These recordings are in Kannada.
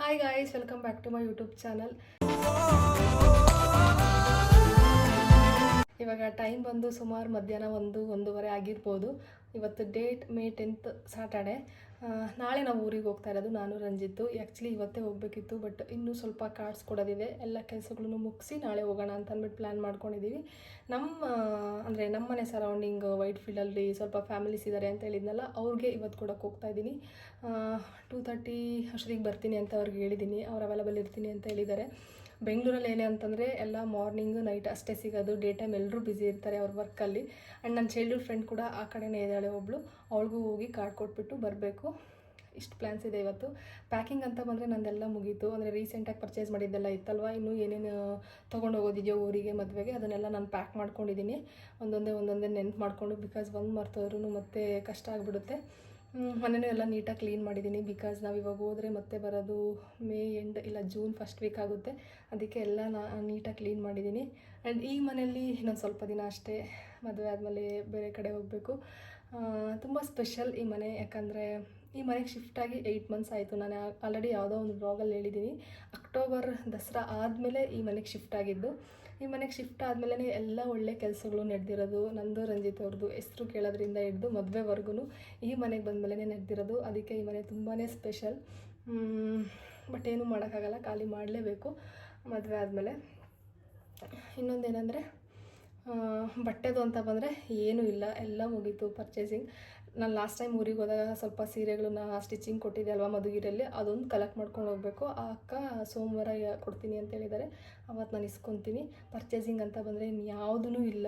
Hi guys welcome back to my YouTube channel ಇವಾಗ ಟೈಮ್ ಬಂದು ಸುಮಾರು ಮಧ್ಯಾಹ್ನ ಒಂದು, ಒಂದೂವರೆ ಆಗಿರ್ಬೋದು. ಇವತ್ತು ಡೇಟ್ ಮೇ ಟೆಂತ್ ಸಾಟರ್ಡೆ ನಾಳೆ ನಾವು ಊರಿಗೆ ಹೋಗ್ತಾ ಇರೋದು ನಾನು, ರಂಜಿತ್ತು. ಆ್ಯಕ್ಚುಲಿ ಇವತ್ತೇ ಹೋಗಬೇಕಿತ್ತು ಬಟ್ ಇನ್ನೂ ಸ್ವಲ್ಪ ಕಾರ್ಡ್ಸ್ ಕೊಡೋದಿದೆ. ಎಲ್ಲ ಕೆಲಸಗಳನ್ನು ಮುಗಿಸಿ ನಾಳೆ ಹೋಗೋಣ ಅಂತ ಅಂದ್ಬಿಟ್ಟು ಪ್ಲ್ಯಾನ್ ಮಾಡ್ಕೊಂಡಿದ್ದೀವಿ ನಮ್ಮ ಅಂದರೆ ನಮ್ಮನೆ ಸರೌಂಡಿಂಗ್ ವೈಟ್ ಫೀಲ್ಡಲ್ಲಿ ಸ್ವಲ್ಪ ಫ್ಯಾಮಿಲೀಸ್ ಇದ್ದಾರೆ ಅಂತ ಹೇಳಿದ್ನಲ್ಲ, ಅವ್ರಿಗೆ ಇವತ್ತು ಕೊಡೋಕೆ ಹೋಗ್ತಾ ಇದ್ದೀನಿ. ಟೂ ತರ್ಟಿ ಅಷ್ಟೊತ್ತಿಗೆ ಬರ್ತೀನಿ ಅಂತ ಅವ್ರಿಗೆ ಹೇಳಿದ್ದೀನಿ. ಅವ್ರು ಅವೈಲಬಲ್ ಇರ್ತೀನಿ ಅಂತ ಹೇಳಿದ್ದಾರೆ. ಬೆಂಗಳೂರಲ್ಲಿ ಏನೇ ಅಂತಂದರೆ ಎಲ್ಲ ಮಾರ್ನಿಂಗು ನೈಟ್ ಅಷ್ಟೇ ಸಿಗೋದು. ಡೇ ಟೈಮ್ ಎಲ್ಲರೂ ಬ್ಯುಸಿ ಇರ್ತಾರೆ ಅವ್ರ ವರ್ಕಲ್ಲಿ ಆ್ಯಂಡ್ ನನ್ನ ಚೈಲ್ಡ್ಹುಡ್ ಫ್ರೆಂಡ್ ಕೂಡ ಆ ಕಡೆನೇ ಇದ್ದಾಳೆ ಒಬ್ಬಳು ಅವಳಿಗೂ ಹೋಗಿ ಕಾರ್ಡ್ ಕೊಟ್ಬಿಟ್ಟು ಬರಬೇಕು. ಇಷ್ಟು ಪ್ಲ್ಯಾನ್ಸ್ ಇದೆ ಇವತ್ತು. ಪ್ಯಾಕಿಂಗ್ ಅಂತ ಬಂದರೆ ನಂದೆಲ್ಲ ಮುಗೀತು. ಅಂದರೆ ರೀಸೆಂಟಾಗಿ ಪರ್ಚೇಸ್ ಮಾಡಿದ್ದೆಲ್ಲ ಇತ್ತಲ್ವ? ಇನ್ನೂ ಏನೇನು ತೊಗೊಂಡು ಹೋಗೋದಿದೆಯೋ ಊರಿಗೆ, ಮದುವೆಗೆ, ಅದನ್ನೆಲ್ಲ ನಾನು ಪ್ಯಾಕ್ ಮಾಡ್ಕೊಂಡಿದ್ದೀನಿ ಒಂದೊಂದೇ ಒಂದೊಂದೇ ನೆನ್ಪು ಮಾಡಿಕೊಂಡು ಬಿಕಾಸ್ ಒಂದು ಮರ್ತೋದ್ರೂ ಮತ್ತೆ ಕಷ್ಟ ಆಗಿಬಿಡುತ್ತೆ. ಮನೆಯೂ ಎಲ್ಲ ನೀಟಾಗಿ ಕ್ಲೀನ್ ಮಾಡಿದ್ದೀನಿ ಬಿಕಾಸ್ ನಾವು ಇವಾಗ ಹೋದರೆ ಮತ್ತೆ ಬರೋದು ಮೇ ಎಂಡ್ ಇಲ್ಲ ಜೂನ್ ಫಸ್ಟ್ ವೀಕ್ ಆಗುತ್ತೆ. ಅದಕ್ಕೆ ಎಲ್ಲ ನಾ ನೀಟಾಗಿ ಕ್ಲೀನ್ ಮಾಡಿದ್ದೀನಿ. ಆ್ಯಂಡ್ ಈ ಮನೆಯಲ್ಲಿ ಇನ್ನೊಂದು ಸ್ವಲ್ಪ ದಿನ ಅಷ್ಟೇ ಮದುವೆ ಆದಮೇಲೆ ಬೇರೆ ಕಡೆ ಹೋಗಬೇಕು. ತುಂಬ ಸ್ಪೆಷಲ್ ಈ ಮನೆ ಯಾಕಂದರೆ ಈ ಮನೆಗೆ ಶಿಫ್ಟಾಗಿ ಏಯ್ಟ್ ಮಂತ್ಸ್ ಆಯಿತು. ನಾನು ಆಲ್ರೆಡಿ ಯಾವುದೋ ಒಂದು ಬ್ಲಾಗಲ್ಲಿ ಹೇಳಿದ್ದೀನಿ ಅಕ್ಟೋಬರ್ ದಸರಾ ಆದಮೇಲೆ ಈ ಮನೆಗೆ ಶಿಫ್ಟ್ ಆಗಿದ್ದು. ಈ ಮನೆಗೆ ಶಿಫ್ಟ್ ಆದಮೇಲೆ ಎಲ್ಲ ಒಳ್ಳೆ ಕೆಲಸಗಳು ನಡೆದಿರೋದು. ನಂದು, ರಂಜಿತ್ ಅವ್ರದ್ದು ಹೆಸರು ಕೇಳೋದ್ರಿಂದ ಹಿಡ್ದು ಮದುವೆವರೆಗೂ ಈ ಮನೆಗೆ ಬಂದಮೇಲೆ ನಡೆದಿರೋದು. ಅದಕ್ಕೆ ಈ ಮನೆ ತುಂಬಾ ಸ್ಪೆಷಲ್ ಬಟ್ ಏನೂ ಮಾಡೋಕ್ಕಾಗಲ್ಲ. ಖಾಲಿ ಮಾಡಲೇಬೇಕು ಮದುವೆ ಆದಮೇಲೆ. ಇನ್ನೊಂದೇನೆಂದರೆ ಬಟ್ಟೆದು ಅಂತ ಬಂದರೆ ಏನೂ ಇಲ್ಲ. ಎಲ್ಲ ಮುಗೀತು ಪರ್ಚೇಸಿಂಗ್ ನಾನು ಲಾಸ್ಟ್ ಟೈಮ್ ಊರಿಗೆ ಹೋದಾಗ ಸ್ವಲ್ಪ ಸೀರೆಗಳನ್ನ ಸ್ಟಿಚಿಂಗ್ ಕೊಟ್ಟಿದ್ದೆ ಅಲ್ವಾ ಮಧುಗಿರಲ್ಲಿ ಅದೊಂದು ಕಲೆಕ್ಟ್ ಮಾಡ್ಕೊಂಡು ಹೋಗಬೇಕು. ಆ ಅಕ್ಕ ಸೋಮವಾರ ಕೊಡ್ತೀನಿ ಅಂತ ಹೇಳಿದ್ದಾರೆ ಅವತ್ತು ನಾನು ಇಸ್ಕೊತೀನಿ. ಪರ್ಚೇಸಿಂಗ್ ಅಂತ ಬಂದರೆ ಯಾವುದೂ ಇಲ್ಲ.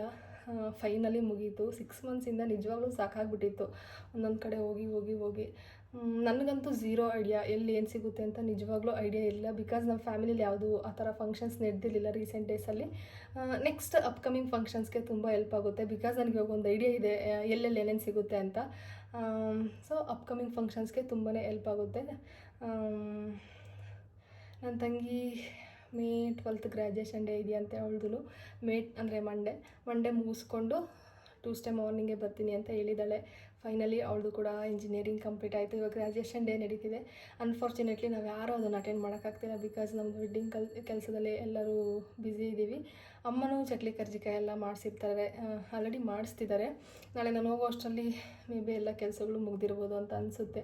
ಫೈನಲಿ ಮುಗೀತು. ಸಿಕ್ಸ್ ಮಂತ್ಸಿಂದ ನಿಜವಾಗ್ಲೂ ಸಾಕಾಗ್ಬಿಟ್ಟಿತ್ತು. ಒಂದೊಂದು ಕಡೆ ಹೋಗಿ ಹೋಗಿ ಹೋಗಿ. ನನಗಂತೂ ಝೀರೋ ಐಡಿಯಾ ಎಲ್ಲಿ ಏನು ಸಿಗುತ್ತೆ ಅಂತ ನಿಜವಾಗ್ಲೂ ಐಡಿಯಾ ಇಲ್ಲ. ಬಿಕಾಸ್ ನಮ್ಮ ಫ್ಯಾಮಿಲಿಲಿ ಯಾವುದು ಆ ಥರ ಫಂಕ್ಷನ್ಸ್ ನಡೆದಿರಲಿಲ್ಲ ರೀಸೆಂಟ್ ಡೇಸಲ್ಲಿ ನೆಕ್ಸ್ಟ್ ಅಪ್ಕಮಿಂಗ್ ಫಂಕ್ಷನ್ಸ್ಗೆ ತುಂಬ ಹೆಲ್ಪ್ ಆಗುತ್ತೆ. ಬಿಕಾಸ್ ನನಗೆ ಇವಾಗ ಒಂದು ಐಡಿಯಾ ಇದೆ ಎಲ್ಲೆಲ್ಲಿ ಏನೇನು ಸಿಗುತ್ತೆ ಅಂತ. ಸೊ ಅಪ್ಕಮಿಂಗ್ ಫಂಕ್ಷನ್ಸ್ಗೆ ತುಂಬಾ ಹೆಲ್ಪ್ ಆಗುತ್ತೆ. ನನ್ನ ತಂಗಿ ಮೇ ಟ್ವೆಲ್ತ್ ಗ್ರ್ಯಾಜುಯೇಷನ್ ಡೇ ಇದೆಯಾ ಅಂತ ಹೇಳಿದ್ರು ಮೇ, ಅಂದರೆ ಮಂಡೇ ಮಂಡೇ ಮುಗಿಸ್ಕೊಂಡು ಟ್ಯೂಸ್ಡೇ ಮಾರ್ನಿಂಗೇ ಬರ್ತೀನಿ ಅಂತ ಹೇಳಿದ್ದಾಳೆ ಫೈನಲಿ ಅವಳದು ಕೂಡ ಇಂಜಿನಿಯರಿಂಗ್ ಕಂಪ್ಲೀಟ್ ಆಯಿತು. ಇವಾಗ ಗ್ರ್ಯಾಜುಯೇಷನ್ ಡೇ ನಡೀತಿದೆ. ಅನ್ಫಾರ್ಚುನೇಟ್ಲಿ ನಾವು ಯಾರೂ ಅದನ್ನು ಅಟೆಂಡ್ ಮಾಡೋಕ್ಕಾಗ್ತಿಲ್ಲ ಬಿಕಾಸ್ ನಮ್ಮದು ವೆಡ್ಡಿಂಗ್ ಕಲ್, ಕೆಲಸದಲ್ಲಿ ಎಲ್ಲರೂ ಬ್ಯುಸಿ ಇದ್ದೀವಿ ಅಮ್ಮನೂ ಚಟ್ಲಿ ಕರ್ಜಿಕಾಯಿ ಎಲ್ಲ ಮಾಡಿಸಿರ್ತಾರೆ. ಆಲ್ರೆಡಿ ಮಾಡಿಸ್ತಿದ್ದಾರೆ. ನಾಳೆ ನಾನು ಹೋಗೋ ಅಷ್ಟರಲ್ಲಿ ಮೇ ಬಿ ಎಲ್ಲ ಕೆಲಸಗಳು ಮುಗ್ದಿರ್ಬೋದು ಅಂತ ಅನಿಸುತ್ತೆ.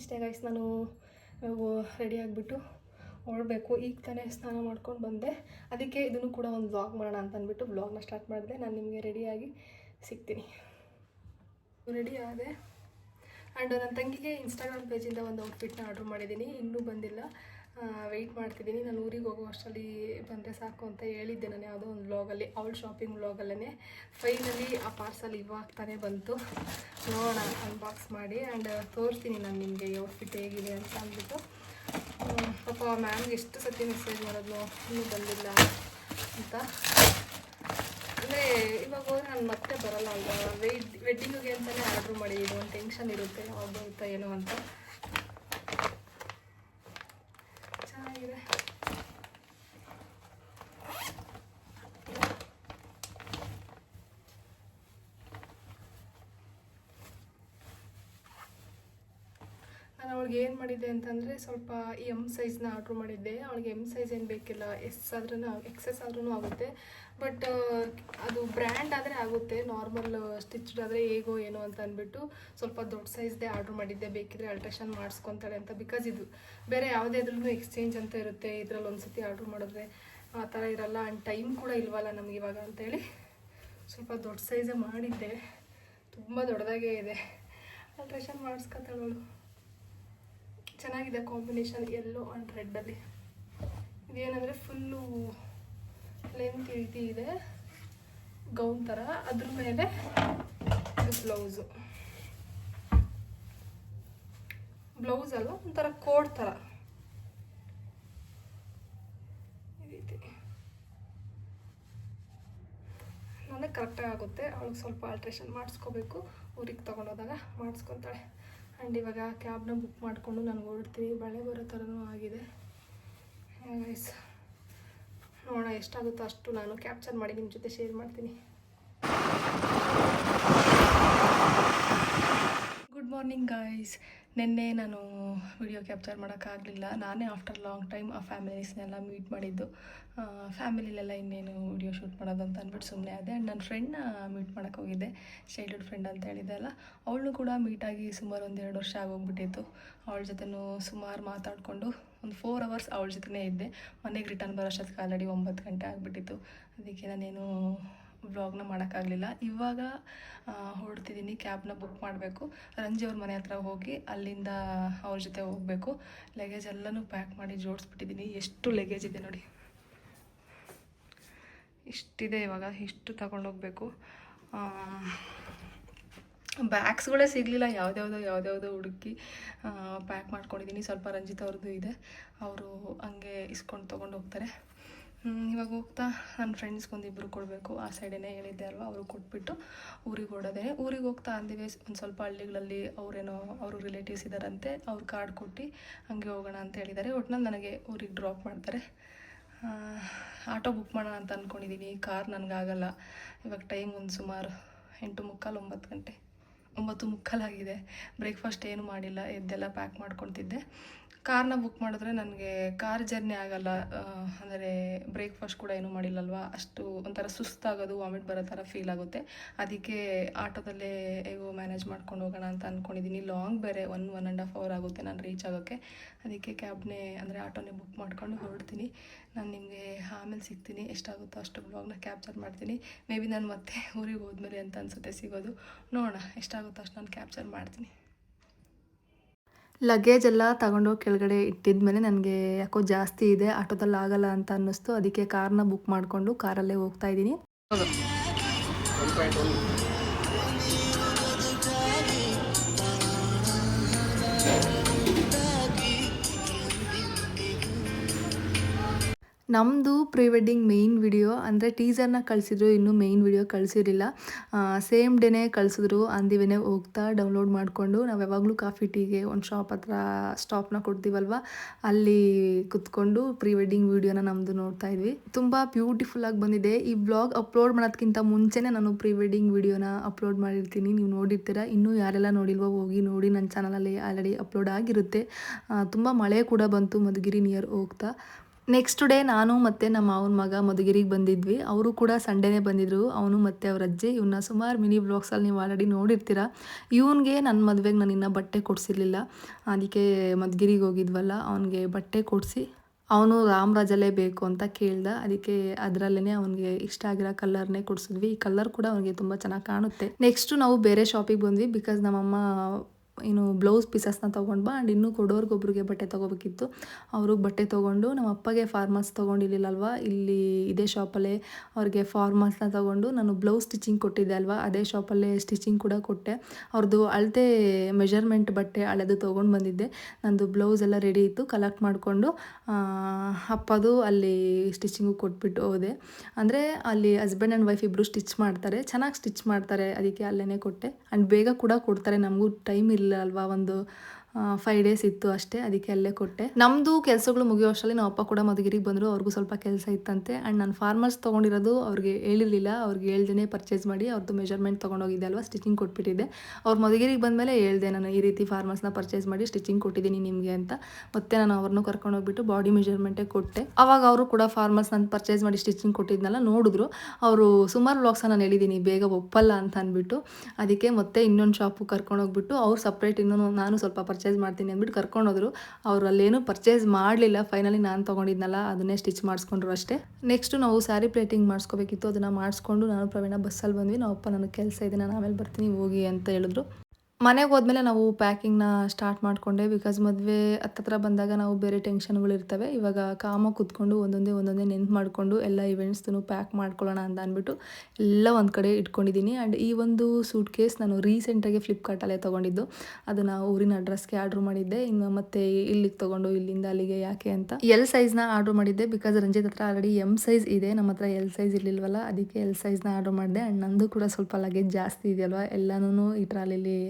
ಇಷ್ಟೇ ಗೈಸ್ ನಾನು ರೆಡಿ ಆಗಿಬಿಟ್ಟು ಹೊರಡಬೇಕು. ಈಗ ತಾನೇ ಸ್ನಾನ ಮಾಡ್ಕೊಂಡು ಬಂದೆ. ಅದಕ್ಕೆ ಇದನ್ನು ಕೂಡ ಒಂದು ವ್ಲಾಗ್ ಮಾಡೋಣ ಅಂತ ಅಂದ್ಬಿಟ್ಟು ವ್ಲಾಗ್ನ ಸ್ಟಾರ್ಟ್ ಮಾಡಿದೆ. ನಾನು ನಿಮಗೆ ರೆಡಿಯಾಗಿ ಸಿಗ್ತೀನಿ. ರೆಡಿ ಆದೆ. ಆ್ಯಂಡ್ ನನ್ನ ತಂಗಿಗೆ ಇನ್ಸ್ಟಾಗ್ರಾಮ್ ಪೇಜಿಂದ ಒಂದು ಔಟ್ಫಿಟ್ನ ಆರ್ಡ್ರ್ ಮಾಡಿದ್ದೀನಿ. ಇನ್ನೂ ಬಂದಿಲ್ಲ. ವೆಯ್ಟ್ ಮಾಡ್ತಿದ್ದೀನಿ. ನಾನು ಊರಿಗೆ ಹೋಗೋ ಅಷ್ಟರಲ್ಲಿ ಬಂದರೆ ಸಾಕು ಅಂತ ಹೇಳಿದ್ದೆ ನಾನು ಯಾವುದೋ ಒಂದು ವ್ಲಾಗಲ್ಲಿ ಅವಳ ಶಾಪಿಂಗ್ ವ್ಲಾಗಲ್ಲೇ ಫೈನಲಿ ಆ ಪಾರ್ಸಲ್ ಇವಾಗ ಬಂತು. ನೋಡೋಣ ಅನ್ಬಾಕ್ಸ್ ಮಾಡಿ. ಆ್ಯಂಡ್ ತೋರಿಸ್ತೀನಿ ನಾನು ನಿಮಗೆ ಈ ಔಟ್ಫಿಟ್ ಹೇಗಿದೆ ಅಂತ ಅಂದ್ಬಿಟ್ಟು. ಪಾಪ ಮ್ಯಾಮ್ಗೆ ಎಷ್ಟು ಸತಿ ಮೆಸೇಜ್ ಮಾಡೋದು ಇನ್ನೂ ಬಂದಿಲ್ಲ ಅಂತ. ಇವಾಗ ಹೋದ್ರೆ ನಾನು ಮತ್ತೆ ಬರಲ್ಲ ಅಲ್ವಾ? ವೆಯ್ಟ್ ವೆಡ್ಡಿಂಗಿಗೆ ಅಂತಲೇ ಆರ್ಡ್ರ್ ಇದು ಒಂದು ಟೆನ್ಷನ್ ಇರುತ್ತೆ ಯಾವಾಗ ಬರುತ್ತಾ ಏನೋ ಅಂತ ಚೆನ್ನಾಗಿದೆ ನಾನು ಅವಳಿಗೆ ಏನು ಮಾಡಿದ್ದೆ ಅಂತಂದರೆ ಸ್ವಲ್ಪ ಎಂ ಸೈಜ್ನ ಆರ್ಡ್ರ್ ಮಾಡಿದ್ದೆ. ಅವಳಿಗೆ ಎಂ ಸೈಜ್ ಏನು ಬೇಕಿಲ್ಲ ಎಸ್ ಆದ್ರೂ ಎಕ್ಸಸ್ ಆದ್ರೂ ಆಗುತ್ತೆ. ಬಟ್ ಅದು ಬ್ರ್ಯಾಂಡ್ ಆದರೆ ಆಗುತ್ತೆ. ನಾರ್ಮಲ್ ಸ್ಟಿಚ್ಡ್ ಆದರೆ ಹೇಗೋ ಏನೋ ಅಂತ ಅಂದ್ಬಿಟ್ಟು ಸ್ವಲ್ಪ ದೊಡ್ಡ ಸೈಜ್ದೇ ಆರ್ಡ್ರ್ ಮಾಡಿದ್ದೆ. ಬೇಕಿದ್ರೆ ಅಲ್ಟ್ರೇಷನ್ ಮಾಡಿಸ್ಕೊತಾಳೆ ಅಂತ ಬಿಕಾಸ್ ಇದು ಬೇರೆ ಯಾವುದೇ ಇದ್ರೂ ಎಕ್ಸ್ಚೇಂಜ್ ಅಂತ ಇರುತ್ತೆ. ಇದರಲ್ಲಿ ಒಂದು ಸತಿ ಆರ್ಡ್ರ್ ಮಾಡಿದ್ರೆ ಆ ಥರ ಇರಲ್ಲ. ಆ್ಯಂಡ್ ಟೈಮ್ ಕೂಡ ಇಲ್ವಲ್ಲ ನಮ್ಗೆ ಇವಾಗ ಅಂತೇಳಿ ಸ್ವಲ್ಪ ದೊಡ್ಡ ಸೈಜೇ ಮಾಡಿದ್ದೆ. ತುಂಬ ದೊಡ್ಡದಾಗೇ ಇದೆ. ಅಲ್ಟ್ರೇಷನ್ ಮಾಡಿಸ್ಕೊತಾಳವಳು ಚೆನ್ನಾಗಿದೆ ಕಾಂಬಿನೇಷನ್ ಎಲ್ಲೋ ಆ್ಯಂಡ್ ರೆಡ್ಡಲ್ಲಿ ಇದೇನಂದರೆ ಫುಲ್ಲು ಲೆಂತ್ ರೀತಿ ಇದೆ. ಗೌನ್ ಥರ ಅದ್ರ ಮೇಲೆ ಇದು ಬ್ಲೌಸು ಬ್ಲೌಸಲ್ಲ ಒಂಥರ ಕೋಡ್ ಥರ ರೀತಿ. ನನಗೆ ಕರೆಕ್ಟಾಗಿ ಆಗುತ್ತೆ. ಅವಳಿಗೆ ಸ್ವಲ್ಪ ಆಲ್ಟ್ರೇಷನ್ ಮಾಡಿಸ್ಕೋಬೇಕು. ಊರಿಗೆ ತೊಗೊಂಡೋದಾಗ ಮಾಡಿಸ್ಕೊತಾಳೆ ಆ್ಯಂಡ್ ಇವಾಗ ಕ್ಯಾಬ್ನ ಬುಕ್ ಮಾಡಿಕೊಂಡು ನಾನು ಹೊರಡ್ತೀನಿ. ಬಳೆ ಬರೋ ಥರನೂ ಆಗಿದೆ. ನೋಡೋಣ ಎಷ್ಟಾಗುತ್ತೋ ಅಷ್ಟು ನಾನು ಕ್ಯಾಪ್ಚರ್ ಮಾಡಿ ನಿಮ್ಮ ಜೊತೆ ಶೇರ್ ಮಾಡ್ತೀನಿ. ಗುಡ್ ಮಾರ್ನಿಂಗ್ ಗಾಯ್ಸ್ ನಿನ್ನೆ ನಾನು ವಿಡಿಯೋ ಕ್ಯಾಪ್ಚರ್ ಮಾಡೋಕ್ಕಾಗಲಿಲ್ಲ. ನಾನೇ ಆಫ್ಟರ್ ಲಾಂಗ್ ಟೈಮ್ ಆ ಫ್ಯಾಮಿಲೀಸ್ನೆಲ್ಲ ಮೀಟ್ ಮಾಡಿದ್ದು. ಫ್ಯಾಮಿಲಿಲೆಲ್ಲ ಇನ್ನೇನು ವಿಡಿಯೋ ಶೂಟ್ ಮಾಡೋದು ಅಂತ ಅಂದ್ಬಿಟ್ಟು ಸುಮ್ಮನೆ ಆದೆ. ಆ್ಯಂಡ್ ನನ್ನ ಫ್ರೆಂಡ್ನ ಮೀಟ್ ಮಾಡೋಕ್ಕೆ ಹೋಗಿದ್ದೆ. ಚೈಲ್ಡ್ಹುಡ್ ಫ್ರೆಂಡ್ ಅಂತ ಹೇಳಿದೆ ಅಲ್ಲ. ಅವಳು ಕೂಡ ಮೀಟಾಗಿ ಸುಮಾರು ಒಂದು ಎರಡು ವರ್ಷ ಆಗೋಗ್ಬಿಟ್ಟಿತ್ತು. ಅವಳ ಜೊತೆನೂ ಸುಮಾರು ಮಾತಾಡಿಕೊಂಡು ಒಂದು ಫೋರ್ ಅವರ್ಸ್ ಅವಳ ಜೊತೆನೇ ಇದ್ದೆ. ಮನೆಗೆ ರಿಟರ್ನ್ ಬರೋ ಅಷ್ಟೊತ್ತಿಗೆ ಆಲ್ರೆಡಿ ಒಂಬತ್ತು ಗಂಟೆ ಆಗಿಬಿಟ್ಟಿತ್ತು. ಅದಕ್ಕೆ ನಾನೇನು ವ್ಲಾಗ್ನ ಮಾಡೋಕ್ಕಾಗಲಿಲ್ಲ. ಇವಾಗ ಹೊರಡ್ತಿದ್ದೀನಿ ಕ್ಯಾಬ್ನ ಬುಕ್ ಮಾಡಬೇಕು. ರಂಜಿ ಅವ್ರ ಮನೆ ಹತ್ರ ಹೋಗಿ ಅಲ್ಲಿಂದ ಅವ್ರ ಜೊತೆ ಹೋಗಬೇಕು. ಲಗೇಜ್ ಎಲ್ಲನೂ ಪ್ಯಾಕ್ ಮಾಡಿ ಜೋಡಿಸ್ಬಿಟ್ಟಿದ್ದೀನಿ ಎಷ್ಟು ಲಗೇಜ್ ಇದೆ ನೋಡಿ. ಇಷ್ಟಿದೆ ಇವಾಗ. ಇಷ್ಟು ತಗೊಂಡೋಗ್ಬೇಕು ಬ್ಯಾಗ್ಸ್ಗಳೇ ಸಿಗಲಿಲ್ಲ. ಯಾವುದ್ಯಾವುದೋ ಯಾವುದ್ಯಾವುದೋ ಹುಡುಕಿ ಪ್ಯಾಕ್ ಮಾಡ್ಕೊಂಡಿದ್ದೀನಿ ಸ್ವಲ್ಪ ರಂಜಿತ್ ಅವ್ರದ್ದು ಇದೆ. ಅವರು ಹಂಗೆ ಇಸ್ಕೊಂಡು ತೊಗೊಂಡು ಹೋಗ್ತಾರೆ. ಇವಾಗ ಹೋಗ್ತಾ ನನ್ನ ಫ್ರೆಂಡ್ಸ್ಗೆ ಒಂದಿಬ್ಬರು ಕೊಡಬೇಕು. ಆ ಸೈಡೇ ಹೇಳಿದ್ದೆ ಅಲ್ವಾ, ಅವರು ಕೊಟ್ಬಿಟ್ಟು ಊರಿಗೆ ಹೊಡೋದೆ ಊರಿಗೆ ಹೋಗ್ತಾ ಅಂದಿವೆ, ಒಂದು ಸ್ವಲ್ಪ ಹಳ್ಳಿಗಳಲ್ಲಿ ಅವರೇನೋ, ಅವರು ರಿಲೇಟಿವ್ಸ್ ಇದ್ದಾರಂತೆ ಅವ್ರ ಕಾರ್ಡ್ ಕೊಟ್ಟು ಹಂಗೆ ಹೋಗೋಣ ಅಂತ ಹೇಳಿದ್ದಾರೆ. ಒಟ್ನಲ್ಲಿ ನನಗೆ ಊರಿಗೆ ಡ್ರಾಪ್ ಮಾಡ್ತಾರೆ. ಆಟೋ ಬುಕ್ ಮಾಡೋಣ ಅಂತ ಅಂದ್ಕೊಂಡಿದ್ದೀನಿ ಕಾರ್ ನನಗಾಗಲ್ಲ. ಇವಾಗ ಟೈಮ್ ಒಂದು ಸುಮಾರು ಎಂಟು ಮುಕ್ಕಾಲು, ಒಂಬತ್ತು ಗಂಟೆ. ಒಂಬತ್ತು ಮುಕ್ಕಾಲಾಗಿದೆ ಬ್ರೇಕ್ಫಾಸ್ಟ್ ಏನು ಮಾಡಿಲ್ಲ, ಎದ್ದೆಲ್ಲ ಪ್ಯಾಕ್ ಮಾಡ್ಕೊತಿದ್ದೆ. ಕಾರ್ನ ಬುಕ್ ಮಾಡಿದ್ರೆ ನನಗೆ ಕಾರ್ ಜರ್ನಿ ಆಗಲ್ಲ ಅಂದರೆ ಬ್ರೇಕ್ಫಾಸ್ಟ್ ಕೂಡ ಏನೂ ಮಾಡಿಲ್ಲಲ್ವಾ? ಅಷ್ಟು ಒಂಥರ ಸುಸ್ತಾಗೋದು ವಾಮಿಟ್ ಬರೋ ಥರ ಫೀಲ್ ಆಗುತ್ತೆ. ಅದಕ್ಕೆ ಆಟೋದಲ್ಲೇ, ಹೇಗೋ ಮ್ಯಾನೇಜ್ ಮಾಡ್ಕೊಂಡು ಹೋಗೋಣ ಅಂತ ಅಂದ್ಕೊಂಡಿದ್ದೀನಿ ಲಾಂಗ್ ಬೇರೆ one one and half hour ಆಗುತ್ತೆ ನಾನು ರೀಚ್ ಆಗೋಕ್ಕೆ. ಅದಕ್ಕೆ ಕ್ಯಾಬ್ನೇ ಅಂದರೆ ಆಟೋನೇ ಬುಕ್ ಮಾಡ್ಕೊಂಡು ಹೊರಡ್ತೀನಿ. ನಾನು ನಿಮಗೆ ಆಮೇಲೆ ಸಿಗ್ತೀನಿ. ಎಷ್ಟಾಗುತ್ತೋ ಅಷ್ಟು ಬ್ಲಾಗ್ನ ಕ್ಯಾಪ್ಚರ್ ಮಾಡ್ತೀನಿ. ಮೇ ಬಿ ನಾನು ಮತ್ತೆ ಊರಿಗೆ ಹೋದ್ಮೇಲೆ ಅಂತ ಅನಿಸುತ್ತೆ ಸಿಗೋದು. ನೋಡೋಣ, ಎಷ್ಟಾಗುತ್ತೋ ಅಷ್ಟು ನಾನು ಕ್ಯಾಪ್ಚರ್ ಮಾಡ್ತೀನಿ. ಲಗೇಜ್ ಎಲ್ಲ ತಗೊಂಡೋಗಿ ಕೆಳಗಡೆ ಇಟ್ಟಿದ್ಮೇಲೆ ನನಗೆ ಯಾಕೋ ಜಾಸ್ತಿ ಇದೆ, ಆಟೋದಲ್ಲಿ ಆಗಲ್ಲ ಅಂತ ಅನ್ನಿಸ್ತು. ಅದಕ್ಕೆ ಕಾರ್ನ ಬುಕ್ ಮಾಡಿಕೊಂಡು ಕಾರಲ್ಲೇ ಹೋಗ್ತಾ ಇದ್ದೀನಿ. ನಮ್ಮದು ಪ್ರೀ ವೆಡ್ಡಿಂಗ್ ಮೇಯ್ನ್ ವಿಡಿಯೋ ಅಂದರೆ ಟೀಸರ್ನ ಕಳಿಸಿದ್ರು, ಇನ್ನೂ ಮೇಯ್ನ್ ವಿಡಿಯೋ ಕಳಿಸಿರಲಿಲ್ಲ. ಸೇಮ್ ಡೇನೇ ಕಳಿಸಿದ್ರು. ಅಂದಿವೇನೆ ಹೋಗ್ತಾ ಡೌನ್ಲೋಡ್ ಮಾಡಿಕೊಂಡು, ನಾವು ಯಾವಾಗಲೂ ಕಾಫಿ ಟೀಗೆ ಒಂದು ಶಾಪ್ ಹತ್ರ ಸ್ಟಾಪ್ನ ಕೊಡ್ತೀವಲ್ವ? ಅಲ್ಲಿ ಕುತ್ಕೊಂಡು ಪ್ರೀ ವೆಡ್ಡಿಂಗ್ ವಿಡಿಯೋನ ನಮ್ಮದು ನೋಡ್ತಾ ಇದ್ವಿ. ತುಂಬ ಬ್ಯೂಟಿಫುಲ್ಲಾಗಿ ಬಂದಿದೆ. ಈ ಬ್ಲಾಗ್ ಅಪ್ಲೋಡ್ ಮಾಡೋದಕ್ಕಿಂತ ಮುಂಚೆನೇ ನಾನು ಪ್ರೀ ವೆಡ್ಡಿಂಗ್ ವಿಡಿಯೋನ ಅಪ್ಲೋಡ್ ಮಾಡಿರ್ತೀನಿ. ನೀವು ನೋಡಿರ್ತೀರ? ಇನ್ನೂ ಯಾರೆಲ್ಲ ನೋಡಿಲ್ವೋ, ಹೋಗಿ ನೋಡಿ. ನನ್ನ ಚಾನಲಲ್ಲಿ ಆಲ್ರೆಡಿ ಅಪ್ಲೋಡ್ ಆಗಿರುತ್ತೆ. ತುಂಬ ಮಳೆ ಕೂಡ ಬಂತು. ಮಧುಗಿರಿ ನಿಯರ್ ಹೋಗ್ತಾ. ನೆಕ್ಸ್ಟ್ ಡೇ ನಾನು ಮತ್ತು ನಮ್ಮ ಮಾವನ ಮಗ ಮಧುಗಿರಿಗೆ ಬಂದಿದ್ವಿ. ಅವರು ಕೂಡ ಸಂಡೇನೇ ಬಂದಿದ್ರು. ಅವನು ಮತ್ತು ಅವ್ರ ಅಜ್ಜಿ ಇವನ್ನ ಸುಮಾರು ಮಿನಿ ಬ್ಲಾಗ್ಸಲ್ಲಿ ನೀವು ಆಲ್ರೆಡಿ ನೋಡಿರ್ತೀರ. ಇವನಿಗೆ ನನ್ನ ಮದುವೆಗೆ ನಾನು ಇನ್ನೂ ಬಟ್ಟೆ ಕೊಡಿಸಿರ್ಲಿಲ್ಲ. ಅದಕ್ಕೆ ಮಧುಗಿರಿಗೆ ಹೋಗಿದ್ವಲ್ಲ, ಅವನಿಗೆ ಬಟ್ಟೆ ಕೊಡಿಸಿ, ಅವನು ರಾಮರಾಜಲ್ಲೇ ಬೇಕು ಅಂತ ಕೇಳ್ದ. ಅದಕ್ಕೆ ಅದರಲ್ಲೇ ಅವನಿಗೆ ಇಷ್ಟ ಆಗಿರೋ ಕಲರ್ನೇ ಕೊಡಿಸಿದ್ವಿ. ಈ ಕಲರ್ ಕೂಡ ಅವನಿಗೆ ತುಂಬ ಚೆನ್ನಾಗಿ ಕಾಣುತ್ತೆ. ನೆಕ್ಸ್ಟು ನಾವು ಬೇರೆ ಶಾಪಿಗೆ ಬಂದ್ವಿ. ಬಿಕಾಸ್ ನಮ್ಮಮ್ಮ ಏನು ಬ್ಲೌಸ್ ಪೀಸಸ್ನ ತೊಗೊಂಡು ಬಾ ಆ್ಯಂಡ್ ಇನ್ನೂ ಕೊಡೋರ್ಗೊಬ್ರಿಗೆ ಬಟ್ಟೆ ತೊಗೋಬೇಕಿತ್ತು. ಅವ್ರಿಗೆ ಬಟ್ಟೆ ತೊಗೊಂಡು ನಮ್ಮ ಅಪ್ಪಗೆ ಫಾರ್ಮಲ್ಸ್ ತೊಗೊಂಡಿರ್ಲಿಲ್ಲಲ್ವ? ಇಲ್ಲಿ ಇದೇ ಶಾಪಲ್ಲೇ ಅವ್ರಿಗೆ ಫಾರ್ಮಲ್ಸ್ನ ತೊಗೊಂಡು ನಾನು ಬ್ಲೌಸ್ ಸ್ಟಿಚಿಂಗ್ ಕೊಟ್ಟಿದ್ದೆ ಅಲ್ವಾ? ಅದೇ ಶಾಪಲ್ಲೇ ಸ್ಟಿಚಿಂಗ್ ಕೂಡ ಕೊಟ್ಟೆ. ಅವ್ರದ್ದು ಅಳತೆ ಮೆಜರ್ಮೆಂಟ್ ಬಟ್ಟೆ ಅಳೆದು ತೊಗೊಂಡು ಬಂದಿದ್ದೆ. ನಂದು ಬ್ಲೌಸ್ ಎಲ್ಲ ರೆಡಿ ಇತ್ತು ಕಲೆಕ್ಟ್ ಮಾಡಿಕೊಂಡು ಅಪ್ಪದು ಅಲ್ಲಿ ಸ್ಟಿಚಿಂಗು ಕೊಟ್ಬಿಟ್ಟು ಹೋದೆ. ಅಂದರೆ ಅಲ್ಲಿ ಹಸ್ಬೆಂಡ್ ಆ್ಯಂಡ್ ವೈಫ್ ಇಬ್ಬರು ಸ್ಟಿಚ್ ಮಾಡ್ತಾರೆ. ಚೆನ್ನಾಗಿ ಸ್ಟಿಚ್ ಮಾಡ್ತಾರೆ, ಅದಕ್ಕೆ ಅಲ್ಲೇ ಕೊಟ್ಟೆ. ಆ್ಯಂಡ್ ಬೇಗ ಕೂಡ ಕೊಡ್ತಾರೆ, ನಮಗೂ ಟೈಮ್ ಇರಲಿಲ್ಲ ಅಲ್ವಾ ಒಂದು ಫೈವ್ ಡೇಸ್ ಇತ್ತು ಅಷ್ಟೇ, ಅದಕ್ಕೆ ಅಲ್ಲೇ ಕೊಟ್ಟೆ. ನಮ್ಮದು ಕೆಲಸಗಳು ಮುಗಿಯೋ ಅಷ್ಟರಲ್ಲಿ ನಮ್ಮ ಅಪ್ಪ ಕೂಡ ಮಧುಗಿರಿಗೆ ಬಂದರು, ಅವ್ರಿಗೂ ಸ್ವಲ್ಪ ಕೆಲಸ ಇತ್ತಂತೆ. ಆ್ಯಂಡ್ ನಾನು ಫಾರ್ಮರ್ಸ್ ತೊಗೊಂಡಿರೋದು ಅವ್ರಿಗೆ ಹೇಳಿರಲಿಲ್ಲ, ಅವ್ರಿಗೆ ಹೇಳ್ದೇ ಪರ್ಚೇಸ್ ಮಾಡಿ ಅವ್ರದ್ದು ಮೆಜರ್ಮೆಂಟ್ ತೊಗೊಂಡೋಗಿದ್ದೆ ಅಲ್ವಾ ಸ್ಟಿಚಿಂಗ್ ಕೊಟ್ಬಿಟ್ಟಿದ್ದೆ. ಅವ್ರು ಮಧುಗಿರಿಗೆ ಬಂದಮೇಲೆ ಹೇಳ್ದೆ ನಾನು, ಈ ರೀತಿ ಫಾರ್ಮರ್ಸ್ನ ಪರ್ಚೇಸ್ ಮಾಡಿ ಸ್ಟಿಚಿಂಗ್ ಕೊಟ್ಟಿದ್ದೀನಿ ನಿಮಗೆ ಅಂತ. ಮತ್ತೆ ನಾನು ಅವ್ರನ್ನೂ ಕರ್ಕೊಂಡೋಗ್ಬಿಟ್ಟು ಬಾಡಿ ಮೆಜರ್ಮೆಂಟೇ ಕೊಟ್ಟೆ. ಅವಾಗ ಅವರು ಕೂಡ ಫಾರ್ಮರ್ಸ್ ನಾನು ಪರ್ಚೇಸ್ ಮಾಡಿ ಸ್ಟಿಚಿಂಗ್ ಕೊಟ್ಟಿದ್ನಲ್ಲ, ನೋಡಿದ್ರು. ಅವರು ಸುಮಾರು ಬ್ಲಾಗ್ಸ ನಾನು ಹೇಳಿದ್ದೀನಿ ಬೇಗ ಒಪ್ಪಲ್ಲ ಅಂತ ಅಂದ್ಬಿಟ್ಟು. ಅದಕ್ಕೆ ಮತ್ತೆ ಇನ್ನೊಂದು ಶಾಪು ಕರ್ಕೊಂಡೋಗ್ಬಿಟ್ಟು ಅವ್ರು ಸಪ್ರೇಟ್ ಇನ್ನೂ ನಾನು ಸ್ವಲ್ಪ ಪರ್ಚೇಸ್ ಮಾಡ್ತೀನಿ ಅಂದ್ಬಿಟ್ಟು ಕರ್ಕೊಂಡೋದ್ರು. ಅವ್ರು ಅಲ್ಲೇನು ಪರ್ಚೇಸ್ ಮಾಡಲಿಲ್ಲ. ಫೈನಲಿ ನಾನು ತೊಗೊಂಡಿದ್ನಲ್ಲ, ಅದನ್ನೇ ಸ್ಟಿಚ್ ಮಾಡಿಸ್ಕೊಂಡ್ರು ಅಷ್ಟೇ. ನೆಕ್ಸ್ಟು ನಾವು ಸ್ಯಾರಿ ಪ್ಲೇಟಿಂಗ್ ಮಾಡಿಸ್ಕೋಬೇಕಿತ್ತು. ಅದನ್ನು ಮಾಡಿಸ್ಕೊಂಡು ನಾನು ಪ್ರವೀಣ ಬಸ್ಸಲ್ಲಿ ಬಂದ್ವಿ. ನಾವು ಅಪ್ಪ ನನಗೆ ಕೆಲಸ ಇದೆ. ನಾನು ಆಮೇಲೆ ಬರ್ತೀನಿ, ಹೋಗಿ ಅಂತ ಹೇಳಿದ್ರು. ಮನೆಗೆ ಹೋದ್ಮೇಲೆ ನಾವು ಪ್ಯಾಕಿಂಗ್ನ ಸ್ಟಾರ್ಟ್ ಮಾಡಿಕೊಂಡೆ ಬಿಕಾಸ್ ಮದುವೆ ಹತ್ತತ್ರ ಬಂದಾಗ ನಾವು ಬೇರೆ ಟೆನ್ಷನ್ಗಳು ಇರ್ತವೆ. ಇವಾಗ ಕಾಮ ಕೂತ್ಕೊಂಡು ಒಂದೊಂದೇ ಒಂದೊಂದೇ ನೆನ್ಪು ಮಾಡಿಕೊಂಡು ಎಲ್ಲ ಇವೆಂಟ್ಸ್ದು ಪ್ಯಾಕ್ ಮಾಡ್ಕೊಳ್ಳೋಣ ಅಂತ ಅಂದ್ಬಿಟ್ಟು ಎಲ್ಲ ಒಂದು ಕಡೆ ಇಟ್ಕೊಂಡಿದ್ದೀನಿ. ಆ್ಯಂಡ್ ಈ ಒಂದು ಸೂಟ್ ಕೇಸ್ ನಾನು ರೀಸೆಂಟಾಗಿ ಫ್ಲಿಪ್ಕಾರ್ಟಲ್ಲೇ ತೊಗೊಂಡಿದ್ದು. ಅದು ಊರಿನ ಅಡ್ರೆಸ್ಗೆ ಆರ್ಡ್ರ್ ಮಾಡಿದ್ದೆ. ಇನ್ನು ಮತ್ತೆ ಇಲ್ಲಿಗೆ ತೊಗೊಂಡು ಇಲ್ಲಿಂದ ಅಲ್ಲಿಗೆ ಯಾಕೆ ಅಂತ. ಎಲ್ ಸೈಜ್ನ ಆರ್ಡ್ರ್ ಮಾಡಿದ್ದೆ ಬಿಕಾಸ್ ರಂಜಿತ್ ಹತ್ರ ಆಲ್ರೆಡಿ ಎಂ ಸೈಜ್ ಇದೆ. ನಮ್ಮ ಹತ್ರ ಎಲ್ ಸೈಜ್ ಇರಲಿಲ್ವಲ್ಲ, ಅದಕ್ಕೆ ಎಲ್ ಸೈಜ್ನ ಆರ್ಡ್ರ್ ಮಾಡಿದೆ. ಆ್ಯಂಡ್ ನಂದು ಕೂಡ ಸ್ವಲ್ಪ ಲಗೇಜ್ ಜಾಸ್ತಿ ಇದೆಯಲ್ವ? ಎಲ್ಲನೂ ಈ ಟ್ರಾಲಿಲಿ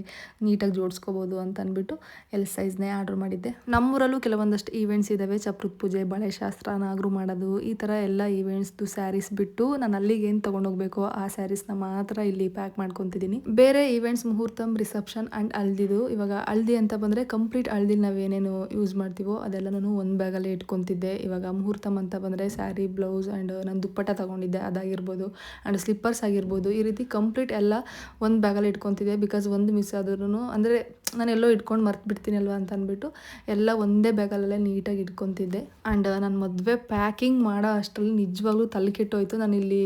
ನೀಟಾಗಿ ಜೋಡಿಸ್ಕೋಬೋದು ಅಂತ ಅಂದ್ಬಿಟ್ಟು ಎಲ್ ಸೈಜ್ನೇ ಆರ್ಡ್ರ್ ಮಾಡಿದ್ದೆ. ನಮ್ಮೂರಲ್ಲೂ ಕೆಲವೊಂದಷ್ಟು ಈವೆಂಟ್ಸ್ ಇದ್ದಾವೆ ಚಪ್ರದ ಪೂಜೆ, ಬಳೆ ಶಾಸ್ತ್ರ, ನಾಗರು ಮಾಡೋದು, ಈ ಥರ ಎಲ್ಲ ಈವೆಂಟ್ಸ್ದು ಸ್ಯಾರೀಸ್ ಬಿಟ್ಟು ನಾನು ಅಲ್ಲಿಗೆ ಏನು ತೊಗೊಂಡೋಗ್ಬೇಕೋ ಆ ಸ್ಯಾರೀಸ್ನ ಮಾತ್ರ ಇಲ್ಲಿ ಪ್ಯಾಕ್ ಮಾಡ್ಕೊತಿದ್ದೀನಿ. ಬೇರೆ ಈವೆಂಟ್ಸ್ ಮುಹೂರ್ತಮ್ ರಿಸೆಪ್ಷನ್ ಆ್ಯಂಡ್ ಅಳ್ದಿದು ಇವಾಗ ಅಲ್ದಿ ಅಂತ ಬಂದರೆ ಕಂಪ್ಲೀಟ್ ಹಲ್ದಿಲಿ ನಾವೇನೇನು ಯೂಸ್ ಮಾಡ್ತೀವೋ ಅದೆಲ್ಲ ನಾನು ಒಂದು ಬ್ಯಾಗಲ್ಲೇ ಇಟ್ಕೊತಿದ್ದೆ. ಇವಾಗ ಮುಹೂರ್ತಮ್ ಅಂತ ಬಂದರೆ ಸ್ಯಾರಿ ಬ್ಲೌಸ್ ಆ್ಯಂಡ್ ನಾನು ದುಪ್ಪಟ್ಟ ತೊಗೊಂಡಿದ್ದೆ. ಅದಾಗಿರ್ಬೋದು ಆ್ಯಂಡ್ ಸ್ಲಿಪ್ಪರ್ಸ್ ಆಗಿರ್ಬೋದು. ಈ ರೀತಿ ಕಂಪ್ಲೀಟ್ ಎಲ್ಲ ಒಂದು ಬ್ಯಾಗಲ್ಲಿ ಇಟ್ಕೊತಿದ್ದೆ ಬಿಕಾಸ್ ಒಂದು ಮಿಸ್ ಆದ್ರೂ ಅಂದರೆ ನಾನು ಎಲ್ಲೋ ಇಟ್ಕೊಂಡು ಮರ್ತು ಬಿಡ್ತೀನಿ ಅಲ್ವಾ ಅಂತ ಅಂದ್ಬಿಟ್ಟು ಎಲ್ಲ ಒಂದೇ ಬ್ಯಾಗಲ್ಲೇ ನೀಟಾಗಿ ಇಟ್ಕೊತಿದ್ದೆ. ಆ್ಯಂಡ್ ನಾನು ಮದುವೆ ಪ್ಯಾಕಿಂಗ್ ಮಾಡೋ ಅಷ್ಟರಲ್ಲಿ ನಿಜವಾಗ್ಲೂ ತಲೆ ಕೆಟ್ಟೋಯ್ತು. ನಾನು ಇಲ್ಲಿ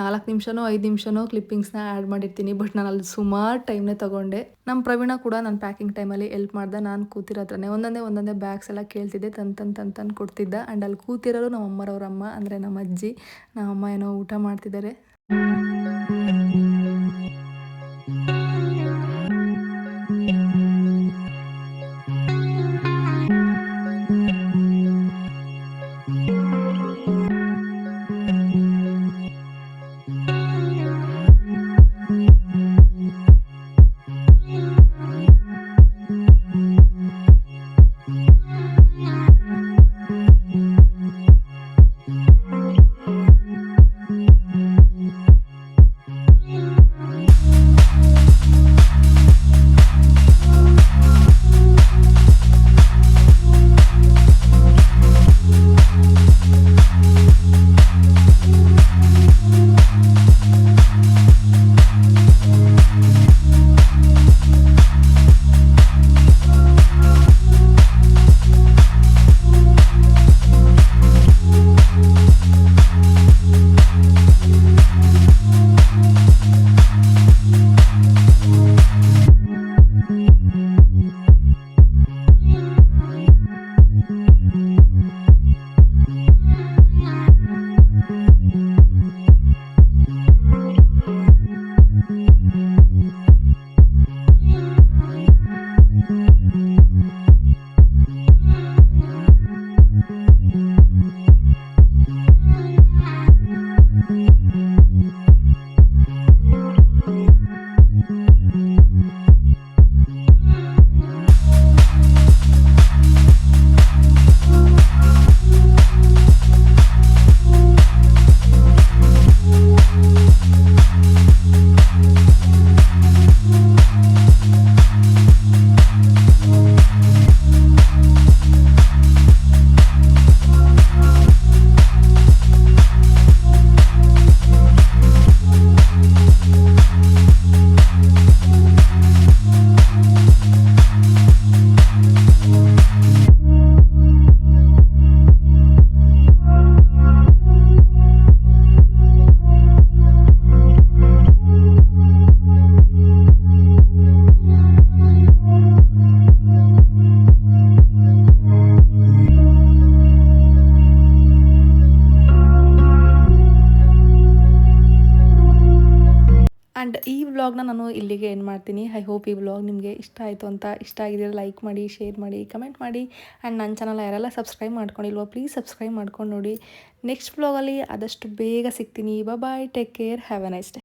ನಾಲ್ಕು ನಿಮಿಷನೋ, ಐದು ನಿಮಿಷನೋ ಕ್ಲಿಪ್ಪಿಂಗ್ಸ್ನ ಆ್ಯಡ್ ಮಾಡಿರ್ತೀನಿ. ಬಟ್ ನಾನು ಅಲ್ಲಿ ಸುಮಾರು ಟೈಮ್ನೇ ತೊಗೊಂಡೆ. ನಮ್ಮ ಪ್ರವೀಣ ಕೂಡ ನಾನು ಪ್ಯಾಕಿಂಗ್ ಟೈಮಲ್ಲಿ ಎಲ್ಪ್ ಮಾಡ್ದೆ. ನಾನು ಕೂತಿರೋ ಹತ್ರನೇ ಒಂದೊಂದೇ ಒಂದೊಂದೇ ಬ್ಯಾಗ್ಸ್ ಎಲ್ಲ ಕೇಳ್ತಿದ್ದೆ. ತನ್ ತನ್ ತನ್ ಕೊಡ್ತಿದ್ದೆ. ಆ್ಯಂಡ್ ಅಲ್ಲಿ ಕೂತಿರೋರು ನಮ್ಮ ಅಮ್ಮರವ್ರ ಅಮ್ಮ ಅಂದರೆ ನಮ್ಮ ಅಜ್ಜಿ ನಮ್ಮ ಅಮ್ಮ ಏನೋ ಊಟ ಮಾಡ್ತಿದ್ದಾರೆ. ಆ್ಯಂಡ್ ಈ ವ್ಲಾಗ್ನ ನಾನು ಇಲ್ಲಿಗೆ ಏನು ಮಾಡ್ತೀನಿ. ಐ ಹೋಪ್ ಈ ವ್ಲಾಗ್ ನಿಮಗೆ ಇಷ್ಟ ಆಯಿತು ಅಂತ ಇಷ್ಟ ಆಗಿದ್ರೆ ಲೈಕ್ ಮಾಡಿ ಶೇರ್ ಮಾಡಿ ಕಮೆಂಟ್ ಮಾಡಿ. ಆ್ಯಂಡ್ ನನ್ನ ಚಾನಲ್ ಯಾರೆಲ್ಲ ಸಬ್ಸ್ಕ್ರೈಬ್ ಮಾಡ್ಕೊಂಡಿಲ್ವೋ ಪ್ಲೀಸ್ ಸಬ್ಸ್ಕ್ರೈಬ್ ಮಾಡ್ಕೊಂಡು ನೋಡಿ. ನೆಕ್ಸ್ಟ್ ವ್ಲಾಗಲ್ಲಿ ಆದಷ್ಟು ಬೇಗ ಸಿಗ್ತೀನಿ. Bye take care have a nice day